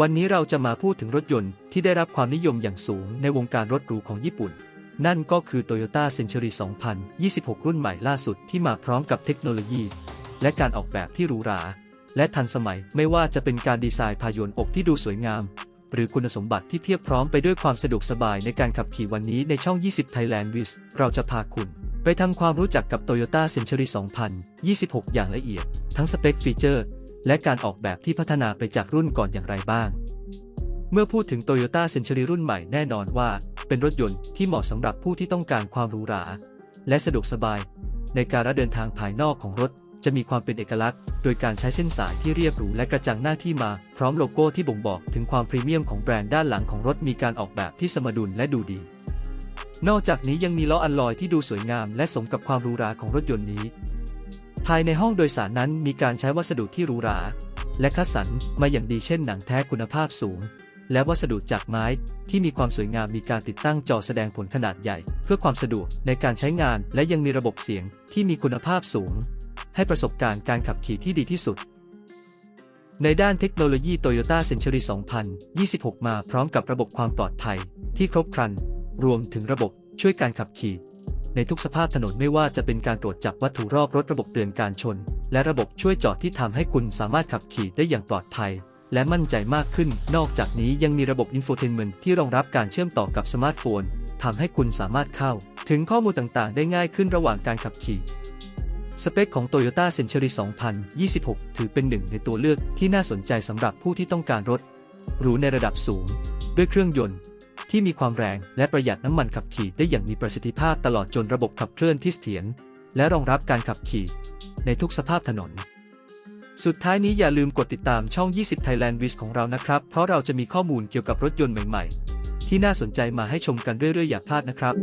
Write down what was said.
วันนี้เราจะมาพูดถึงรถยนต์ที่ได้รับความนิยมอย่างสูงในวงการรถหรูของญี่ปุ่น นั่นก็คือ Toyota Century 2026 รุ่นใหม่ล่าสุดที่มาพร้อมกับเทคโนโลยี และการออกแบบที่หรูหรา และทันสมัยไม่ว่าจะเป็นการดีไซน์พายนอกที่ดูสวยงาม หรือคุณสมบัติที่เพียบพร้อมไปด้วยความสะดวกสบายในการขับขี่วันนี้ในช่อง 20 Thailand w i s เราจะพาคุณไปทำความรู้จักกับ Toyota Century 2026 อย่างละเอียด ทั้งสเปคฟีเจอร์ และการออกแบบที่พัฒนาไปจากรุ่นก่อนอย่างไรบ้าง เมื่อพูดถึง Toyota Century รุ่นใหม่แน่นอนว่า เป็นรถยนต์ที่เหมาะสำหรับผู้ที่ต้องการความหรูหรา และสะดวกสบาย ในการเดินทางภายนอกของรถจะมีความเป็นเอกลักษณ์ โดยการใช้เส้นสายที่เรียบหรูและกระจังหน้าที่มา พร้อมโลโก้ที่บ่งบอกถึงความพรีเมียมของแบรนด์ด้านหลังของรถมีการออกแบบที่สมดุลและดูดี นอกจากนี้ยังมีล้ออัลลอยที่ดูสวยงาม และสมกับความหรูหราของรถยนต์นี้ ภายในห้องโดยสารนั้นมีการใช้วัสดุที่หรูหรา และคัดสรรมาอย่างดีเช่นหนังแท้คุณภาพสูง และวัสดุจากไม้ที่มีความสวยงามมีการติดตั้งจอแสดงผลขนาดใหญ่ เพื่อความสะดวกในการใช้งานและยังมีระบบเสียงที่มีคุณภาพสูง ให้ประสบการณ์การขับขี่ที่ดีที่สุด ในด้านเทคโนโลยี Toyota Century 2026 มาพร้อมกับระบบความปลอดภัย ที่ครบครัน รวมถึงระบบช่วยการขับขี่ ในทุกสภาพถนนไม่ว่าจะเป็นการตรวจจับวัตถุรอบรถระบบเตือนการชน และระบบช่วยจอดที่ทำให้คุณสามารถขับขี่ได้อย่างปลอดภัย และมั่นใจมากขึ้น นอกจากนี้ยังมีระบบอินโฟเทนเมนต์ที่รองรับการเชื่อมต่อกับสมาร์ทโฟนทำให้คุณสามารถเข้า ถึงข้อมูลต่างๆ ได้ง่ายขึ้นระหว่างการขับขี่สเปคของ Toyota Century 2026 ถือเป็นหนึ่งในตัวเลือกที่น่าสนใจสำหรับผู้ที่ต้องการรถหรูในระดับสูง ด้วยเครื่องยนต์ ที่มีความแรงและประหยัดน้ำมันขับขี่ได้อย่างมีประสิทธิภาพตลอดจนระบบขับเคลื่อนที่เสถียรและรองรับการขับขี่ในทุกสภาพถนน สุดท้ายนี้อย่าลืมกดติดตามช่อง 20 Thailand w i s ของเรานะครับ เพราะเราจะมีข้อมูลเกี่ยวกับรถยนต์ใหม่ ๆ ที่น่าสนใจมาให้ชมกันเรื่อยๆอย่าพลาดนะครับ